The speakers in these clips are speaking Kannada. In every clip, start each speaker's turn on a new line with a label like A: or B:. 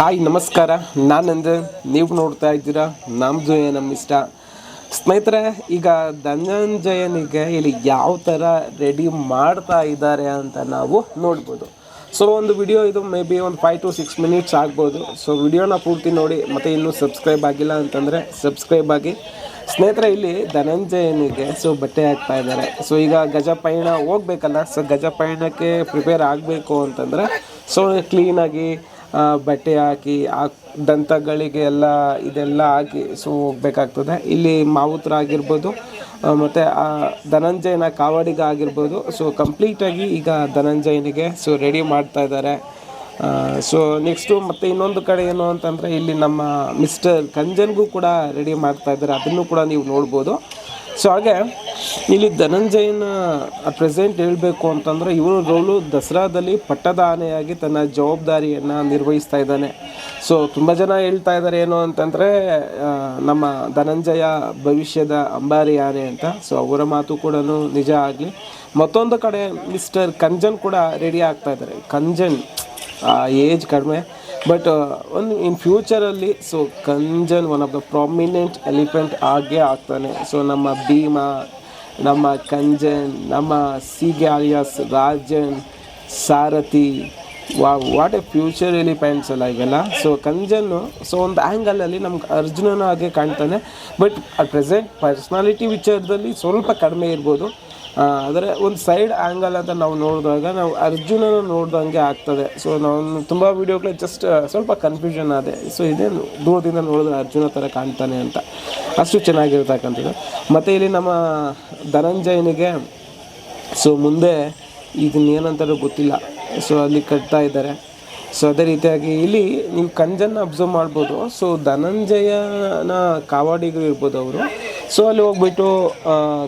A: ಹಾಯ್, ನಮಸ್ಕಾರ. ನಾನಂದು ನೀವು ನೋಡ್ತಾ ಇದ್ದೀರಾ ಜಯ ನಮ್ಮ ಇಷ್ಟ ಸ್ನೇಹಿತರೆ, ಈಗ ಧನಂಜಯನಿಗೆ ಇಲ್ಲಿ ಯಾವ ಥರ ರೆಡಿ ಮಾಡ್ತಾ ಇದ್ದಾರೆ ಅಂತ ನಾವು ನೋಡ್ಬೋದು. ಸೊ ಒಂದು ವಿಡಿಯೋ ಇದು ಮೇ ಬಿ ಒಂದು ಫೈವ್ ಟು ಸಿಕ್ಸ್ ಮಿನಿಟ್ಸ್ ಆಗ್ಬೋದು. ಸೊ ವಿಡಿಯೋನ ಪೂರ್ತಿ ನೋಡಿ, ಮತ್ತು ಇನ್ನೂ ಸಬ್ಸ್ಕ್ರೈಬ್ ಆಗಿಲ್ಲ ಅಂತಂದರೆ ಸಬ್ಸ್ಕ್ರೈಬ್ ಆಗಿ. ಸ್ನೇಹಿತರೆ, ಇಲ್ಲಿ ಧನಂಜಯನಿಗೆ ಸೊ ಬಟ್ಟೆ ಹಾಕ್ತಾ ಇದ್ದಾರೆ. ಸೊ ಈಗ ಗಜಪಯಣ ಹೋಗ್ಬೇಕಲ್ಲ ಸೊ ಗಜಪಯಣಕ್ಕೆ ಪ್ರಿಪೇರ್ ಆಗಬೇಕು ಅಂತಂದರೆ ಸೊ ಕ್ಲೀನಾಗಿ ಬಟ್ಟೆ ಹಾಕಿ, ಆ ದಂತಗಳಿಗೆ ಎಲ್ಲ ಇದೆಲ್ಲ ಹಾಕಿ ಸೊ ಹೋಗ್ಬೇಕಾಗ್ತದೆ ಇಲ್ಲಿ ಮಾವುತ್ರ ಆಗಿರ್ಬೋದು ಮತ್ತು, ಆ, ಧನಂಜಯನ ಕಾವಡಿಗ ಆಗಿರ್ಬೋದು ಸೊ ಕಂಪ್ಲೀಟಾಗಿ ಈಗ ಧನಂಜಯನಿಗೆ ಸೊ ರೆಡಿ ಮಾಡ್ತಾ ಇದ್ದಾರೆ. ಸೊ ನೆಕ್ಸ್ಟು ಮತ್ತೆ ಇನ್ನೊಂದು ಕಡೆ ಏನು ಅಂತಂದರೆ, ಇಲ್ಲಿ ನಮ್ಮ ಮಿಸ್ಟರ್ ಕಂಜನ್ಗೂ ಕೂಡ ರೆಡಿ ಮಾಡ್ತಾ ಇದ್ದಾರೆ. ಅದನ್ನು ಕೂಡ ನೀವು ನೋಡ್ಬೋದು. ಸೊ ಹಾಗೆ, ಇಲ್ಲಿ ಧನಂಜಯನ ಪ್ರೆಸೆಂಟ್ ಹೇಳಬೇಕು ಅಂತಂದರೆ ಇವನು ರೋಲು ದಸರಾದಲ್ಲಿ ಪಟ್ಟದ ಆನೆಯಾಗಿ ತನ್ನ ಜವಾಬ್ದಾರಿಯನ್ನು ನಿರ್ವಹಿಸ್ತಾ ಇದ್ದಾನೆ. ಸೊ ತುಂಬ ಜನ ಹೇಳ್ತಾ ಇದ್ದಾರೆ ಏನು ಅಂತಂದರೆ ನಮ್ಮ ಧನಂಜಯ ಭವಿಷ್ಯದ ಅಂಬಾರಿ ಆನೆ ಅಂತ. ಸೊ ಅವರ ಮಾತು ಕೂಡ ನಿಜ ಆಗಲಿ. ಮತ್ತೊಂದು ಕಡೆ ಮಿಸ್ಟರ್ ಕಂಜನ್ ಕೂಡ ರೆಡಿ ಆಗ್ತಾ ಇದ್ದಾರೆ ಕಂಜನ್ ಏಜ್ ಕಡಿಮೆ. ಬಟ್ ಒಂದು in ಫ್ಯೂಚರಲ್ಲಿ so Kanjan one of the prominent elephant ಆಗೇ ಆಗ್ತಾನೆ. ಸೊ ನಮ್ಮ ಭೀಮಾ, ನಮ್ಮ ಕಂಜನ್ ನಮ್ಮ ಸೀಗೆ ಆಲಿಯಾಸ್ ರಾಜನ್ ಸಾರಥಿ ವಾ ವಾಟ್ ಎ ಫ್ಯೂಚರ್ ಎಲಿಫೆಂಟ್ಸ್ ಅಲ್ಲ? ಇವೆಲ್ಲ ಸೊ ಕಂಜನ್ನು ಸೊ ಒಂದು ಆ್ಯಂಗಲಲ್ಲಿ ನಮ್ಗೆ ಅರ್ಜುನನ ಹಾಗೆ ಕಾಣ್ತಾನೆ. ಬಟ್ ಅಟ್ ಪ್ರೆಸೆಂಟ್ ಪರ್ಸ್ನಾಲಿಟಿ ವಿಚಾರದಲ್ಲಿ ಸ್ವಲ್ಪ ಕಡಿಮೆ ಇರ್ಬೋದು. ಆದರೆ ಒಂದು ಸೈಡ್ ಆ್ಯಂಗಲ್ ಅಂತ ನಾವು ನೋಡಿದಾಗ ನಾವು ಅರ್ಜುನನ ನೋಡ್ದಂಗೆ ಆಗ್ತದೆ. ಸೊ ನಾವು ತುಂಬ ವೀಡಿಯೋಗಳು ಜಸ್ಟ್ ಸ್ವಲ್ಪ ಕನ್ಫ್ಯೂಷನ್ ಆದೆ. ಸೊ ಇದೇ ದೂರದಿಂದ ನೋಡಿದ್ರೆ ಅರ್ಜುನ ಥರ ಕಾಣ್ತಾನೆ ಅಂತ. ಅಷ್ಟು ಚೆನ್ನಾಗಿರ್ತಕ್ಕಂಥದ್ದು. ಮತ್ತು ಇಲ್ಲಿ ನಮ್ಮ ಧನಂಜಯನಿಗೆ ಸೊ ಮುಂದೆ ಇದನ್ನ ಏನಂತಾರೋ ಗೊತ್ತಿಲ್ಲ. ಸೊ ಅಲ್ಲಿ ಕಟ್ತಾ ಇದ್ದಾರೆ. ಸೊ ಅದೇ ರೀತಿಯಾಗಿ ಇಲ್ಲಿ ನೀವು ಕಂಜನ್ನು ಅಬ್ಸರ್ವ್ ಮಾಡ್ಬೋದು. ಸೊ ಧನಂಜಯನ ಕಾವಾಡಿಗರು ಇರ್ಬೋದು ಅವರು. ಸೊ ಅಲ್ಲಿ ಹೋಗ್ಬಿಟ್ಟು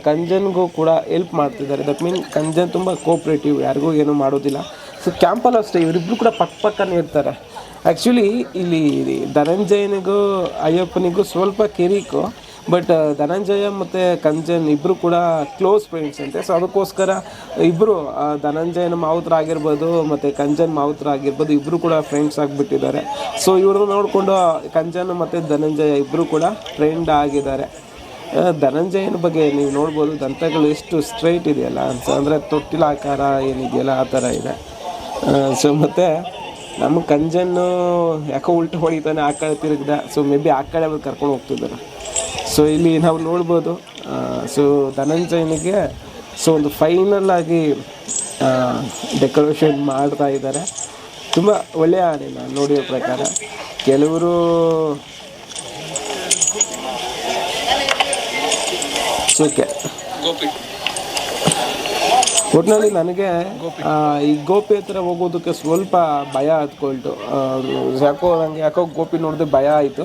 A: ಕಂಜನ್ಗೂ ಕೂಡ ಹೆಲ್ಪ್ ಮಾಡ್ತಿದ್ದಾರೆ. ದಟ್ ಮೀನ್ ಕಂಜನ್ ತುಂಬ ಕೋಪ್ರೇಟಿವ್ ಯಾರಿಗೂ ಏನೂ ಮಾಡೋದಿಲ್ಲ. ಸೊ ಕ್ಯಾಂಪಲ್ಲಿ ಅಷ್ಟೇ ಇವರಿಬ್ಬರು ಕೂಡ ಪಕ್ಕ ಪಕ್ಕನೇ ಇರ್ತಾರೆ. ಆ್ಯಕ್ಚುಲಿ ಇಲ್ಲಿ ಧನಂಜಯನಿಗೂ, ಅಯ್ಯಪ್ಪನಿಗೂ ಸ್ವಲ್ಪ ಕಿರಿಕು ಬಟ್ ಧನಂಜಯ ಮತ್ತು ಕಂಜನ್ ಇಬ್ಬರು ಕೂಡ ಕ್ಲೋಸ್ ಫ್ರೆಂಡ್ಸ್ ಅಂತೆ. ಸೊ ಅದಕ್ಕೋಸ್ಕರ ಇಬ್ಬರು ಧನಂಜಯನ ಮಾವುತ್ರ ಆಗಿರ್ಬೋದು ಮತ್ತು ಕಂಜನ್ ಮಾವುತ್ರ ಆಗಿರ್ಬೋದು ಇಬ್ಬರು ಕೂಡ ಫ್ರೆಂಡ್ಸ್ ಆಗಿಬಿಟ್ಟಿದ್ದಾರೆ. ಸೊ ಇವ್ರನ್ನ ನೋಡಿಕೊಂಡು ಕಂಜನ್ ಮತ್ತು ಧನಂಜಯ ಇಬ್ಬರು ಕೂಡ ಫ್ರೆಂಡ್ ಆಗಿದ್ದಾರೆ. ಧನಂಜಯನ ಬಗ್ಗೆ ನೀವು ನೋಡ್ಬೋದು ದಂತಗಳು ಎಷ್ಟು ಸ್ಟ್ರೈಟ್ ಇದೆಯಲ್ಲ ಅಂತ. ಅಂದರೆ ತೊಟ್ಟಿಲ ಆಕಾರ ಏನಿದೆಯಲ್ಲ ಆ ಥರ ಇದೆ. ಸೊ ಮತ್ತು ನಮ್ಮ ಕಂಜನ್ನು ಯಾಕೋ ಉಲ್ಟು ಹೊಡಿತಾನೆ ಆ ಕಡೆ ತಿರುಗಿದೆ. ಸೊ ಮೇ ಬಿ ಆ ಕಡೆ ಕರ್ಕೊಂಡು ಹೋಗ್ತಿದ್ದಾರೆ. ಸೊ ಇಲ್ಲಿ ನಾವು ನೋಡ್ಬೋದು ಸೊ ಧನಂಜಯನಿಗೆ ಸೊ ಒಂದು ಫೈನಲ್ ಆಗಿ ಡೆಕೋರೇಷನ್ ಮಾಡ್ತಾ ಇದ್ದಾರೆ. ತುಂಬ ಒಳ್ಳೆಯ ನಾನು ನೋಡಿರೋ ಪ್ರಕಾರ. ಕೆಲವರು ಓಕೆ ಒಟ್ಟಿನಲ್ಲಿ ನನಗೆ ಈ ಗೋಪಿ ಹತ್ರ ಹೋಗೋದಕ್ಕೆ ಸ್ವಲ್ಪ ಭಯ ಹತ್ಕೊಳ್ತು ಯಾಕೋ ನನಗೆ ಯಾಕೋ ಗೋಪಿ ನೋಡಿದ್ರೆ ಭಯ ಆಯಿತು.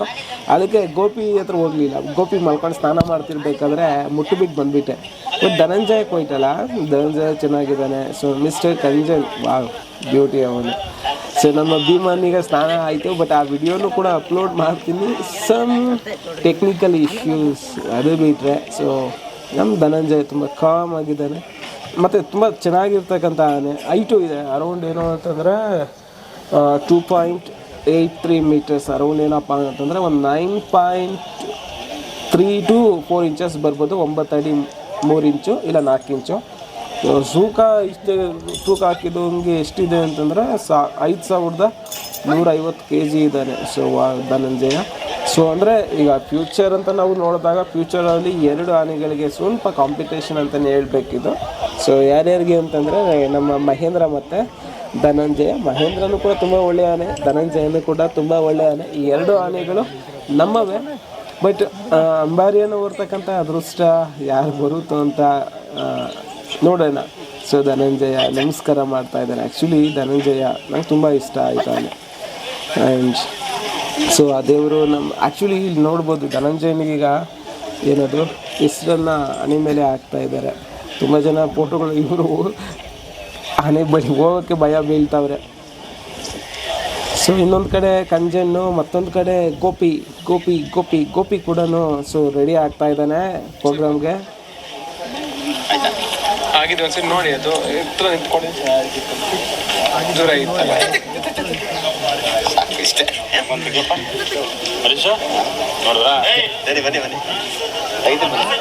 A: ಅದಕ್ಕೆ ಗೋಪಿ ಹತ್ರ ಹೋಗಲಿಲ್ಲ. ಗೋಪಿ ಮಲ್ಕೊಂಡು ಸ್ನಾನ ಮಾಡ್ತಿರ್ಬೇಕಾದ್ರೆ ಮುಟ್ಟು ಬಿಟ್ಟು ಬಂದ್ಬಿಟ್ಟೆ. ಬಟ್ ಧನಂಜಯಕ್ಕೆ ಹೋಯ್ತಲ್ಲ ಧನಂಜಯ ಚೆನ್ನಾಗಿದ್ದಾನೆ. ಸೊ ಮಿಸ್ಟರ್ ಕಂಜನ್ ಬ್ಯೂಟಿ ಅವನು. ಸೊ ನಮ್ಮ ಈಗ ಸ್ನಾನ ಆಯಿತು ಬಟ್ ಆ ವಿಡಿಯೋನು ಕೂಡ ಅಪ್ಲೋಡ್ ಮಾಡ್ತೀನಿ. ಸಮ್ ಟೆಕ್ನಿಕಲ್ ಇಶ್ಯೂಸ್ ಅದು ಬಿಟ್ಟರೆ ಸೊ ನಮ್ಮ ಧನಂಜಯ್ ತುಂಬ ಕಾಮ್ ಆಗಿದ್ದಾನೆ. ಮತ್ತು ತುಂಬ ಚೆನ್ನಾಗಿರ್ತಕ್ಕಂಥ ಆನೆ. ಐಟು ಇದೆ ಅರೌಂಡ್ ಏನು ಅಂತಂದರೆ two point eight three meters around ಏನಪ್ಪ ಅಂತಂದರೆ, ಒಂದು nine point three two four inches ಬರ್ಬೋದು, ಒಂಬತ್ತು ಅಡಿ ಮೂರು ಇಂಚು ಇಲ್ಲ ನಾಲ್ಕು ಇಂಚು ತೂಕ ಇಷ್ಟು ತೂಕ ಹಾಕಿದ್ದು ಹಂಗೆ ಎಷ್ಟಿದೆ ಅಂತಂದರೆ ಸಾ, ಐದು ಸಾವಿರದ ನೂರೈವತ್ತು ಕೆ ಜಿ ಇದ್ದಾನೆ ಸೊ ಧನಂಜಯ. ಸೊ ಅಂದರೆ ಈಗ ಫ್ಯೂಚರ್ ಅಂತ ನಾವು ನೋಡಿದಾಗ ಫ್ಯೂಚರಲ್ಲಿ ಎರಡು ಆನೆಗಳಿಗೆ ಸ್ವಲ್ಪ ಕಾಂಪಿಟೇಷನ್ ಅಂತಲೇ ಹೇಳ್ಬೇಕಿದು. ಸೊ ಯಾರ್ಯಾರಿಗೆ ಅಂತಂದರೆ, ನಮ್ಮ ಮಹೇಂದ್ರ ಮತ್ತು ಧನಂಜಯ. ಮಹೇಂದ್ರನೂ ಕೂಡ ತುಂಬ ಒಳ್ಳೆಯ ಆನೆ, ಧನಂಜಯನೂ ಕೂಡ ತುಂಬ ಒಳ್ಳೆಯ ಆನೆ. ಈ ಎರಡು ಆನೆಗಳು ನಮ್ಮವೇ. ಬಟ್ ಅಂಬಾರಿಯನ್ನು ಓರ್ತಕ್ಕಂಥ ಅದೃಷ್ಟ ಯಾರು ಬರುತ್ತೋ ಅಂತ ನೋಡೋಣ. ಸೊ ಧನಂಜಯ ನಮಸ್ಕಾರ ಮಾಡ್ತಾ ಇದ್ದಾನೆ ಆ್ಯಕ್ಚುಲಿ ಧನಂಜಯ ನಂಗೆ ತುಂಬ ಇಷ್ಟ ಆಯ್ತಾನೆ. ಆ್ಯಂಡ್ ಸೊ ಆ ದೇವರು ನಮ್ಮ ಆ್ಯಕ್ಚುಲಿ ಇಲ್ಲಿ ನೋಡ್ಬೋದು, ಧನಂಜಯನಿಗೀಗ ಏನದು, ಹೆಸರನ್ನು ಹಣೆ ಮೇಲೆ ಹಾಕ್ತಾ ಇದ್ದಾರೆ. ತುಂಬ ಜನ ಫೋಟೋಗಳು ಇವರು ಹಣೆ ಬಳಿ ಹೋಗೋಕ್ಕೆ ಭಯ ಬೀಳ್ತಾವ್ರೆ. ಸೊ ಇನ್ನೊಂದು ಕಡೆ ಕಂಜನ್ನು, ಮತ್ತೊಂದು ಕಡೆ ಗೋಪಿ ಗೋಪಿ ಗೋಪಿ ಗೋಪಿ ಕೂಡ ಸೊ ರೆಡಿ ಆಗ್ತಾ ಇದ್ದಾನೆ ಪ್ರೋಗ್ರಾಮ್ಗೆ
B: ಆಗಿದೆ ಒಂದ್ಸರಿ ನೋಡಿ ಅದು ಹತ್ರ ನಿಂತ್ಕೊಂಡು ದೂರ ಇತ್ತಲ್ಲ. ಅಷ್ಟೇ
C: ಹರೀಶ ನೋಡಿದ್ರಾ
B: ಬನ್ನಿ ಬನ್ನಿ ಬನ್ನಿ. ಐದು ಬನ್ನಿ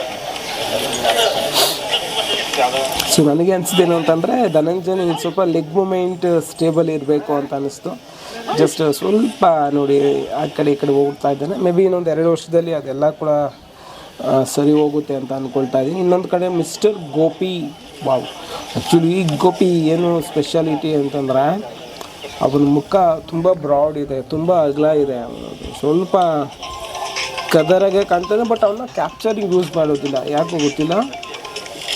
A: ಸೊ ನನಗೆ ಅನಿಸಿದ್ದೇನು ಅಂತಂದರೆ ಧನಂಜಯ್ ಇದು ಸ್ವಲ್ಪ ಲೆಗ್ ಮೂಮೆಂಟ್ ಸ್ಟೇಬಲ್ ಇರಬೇಕು ಅಂತ ಅನಿಸ್ತು. ಜಸ್ಟ್ ಸ್ವಲ್ಪ ನೋಡಿ ಆ ಕಡೆ ಈ ಕಡೆ ಹೋಗ್ತಾ ಇದ್ದಾನೆ. ಮೇ ಬಿ ಇನ್ನೊಂದು ಎರಡು ವರ್ಷದಲ್ಲಿ ಅದೆಲ್ಲ ಕೂಡ ಸರಿ ಹೋಗುತ್ತೆ ಅಂತ ಅಂದ್ಕೊಳ್ತಾ ಇದ್ದೀನಿ. ಇನ್ನೊಂದು ಕಡೆ ಮಿಸ್ಟರ್ ಗೋಪಿ ವಾವ್. ಆ್ಯಕ್ಚುಲಿ ಈ ಗೋಪಿ ಏನು ಸ್ಪೆಷಾಲಿಟಿ ಅಂತಂದ್ರೆ ಅವನ ಮುಖ ತುಂಬ ಬ್ರಾಡ್ ಇದೆ, ತುಂಬ ಅಗಲ ಇದೆ. ಸ್ವಲ್ಪ ಕದರಾಗೆ ಕಾಣ್ತಾನೆ ಬಟ್ ಅವನ್ನ ಕ್ಯಾಪ್ಚರಿಂಗ್ ಯೂಸ್ ಮಾಡೋದಿಲ್ಲ. ಯಾಕೋ ಗೊತ್ತಿಲ್ಲ?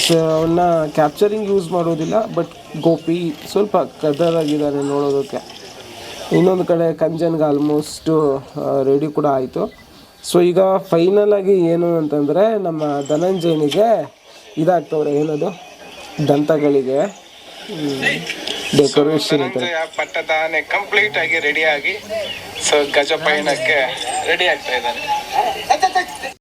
A: ಸೊ ಅವನ್ನ ಕ್ಯಾಪ್ಚರಿಂಗ್ ಯೂಸ್ ಮಾಡೋದಿಲ್ಲ ಬಟ್ ಗೋಪಿ ಸ್ವಲ್ಪ ಕದರಾಗಿದ್ದಾನೆ ನೋಡೋದಕ್ಕೆ. ಇನ್ನೊಂದು ಕಡೆ ಕಂಜನ್ಗೆ ಆಲ್ಮೋಸ್ಟು ರೆಡಿ ಕೂಡ ಆಯಿತು. ಸೊ ಈಗ ಫೈನಲ್ ಆಗಿ ಏನು ಅಂತಂದರೆ ನಮ್ಮ ಧನಂಜಯನಿಗೆ ಇದಾಗ್ತವ್ರೆ, ಏನದು? ದಂತಗಳಿಗೆ ಡೆಕೋರೇಷನ್ ಅಂತ
D: ಪಟ್ಟದಾನೆ ಕಂಪ್ಲೀಟ್ ಆಗಿ ರೆಡಿ ಆಗಿ ಸೊ ಗಜ ಪಯಣಕ್ಕೆ ರೆಡಿ ಆಗ್ತಾ ಇದ್ದಾನೆ.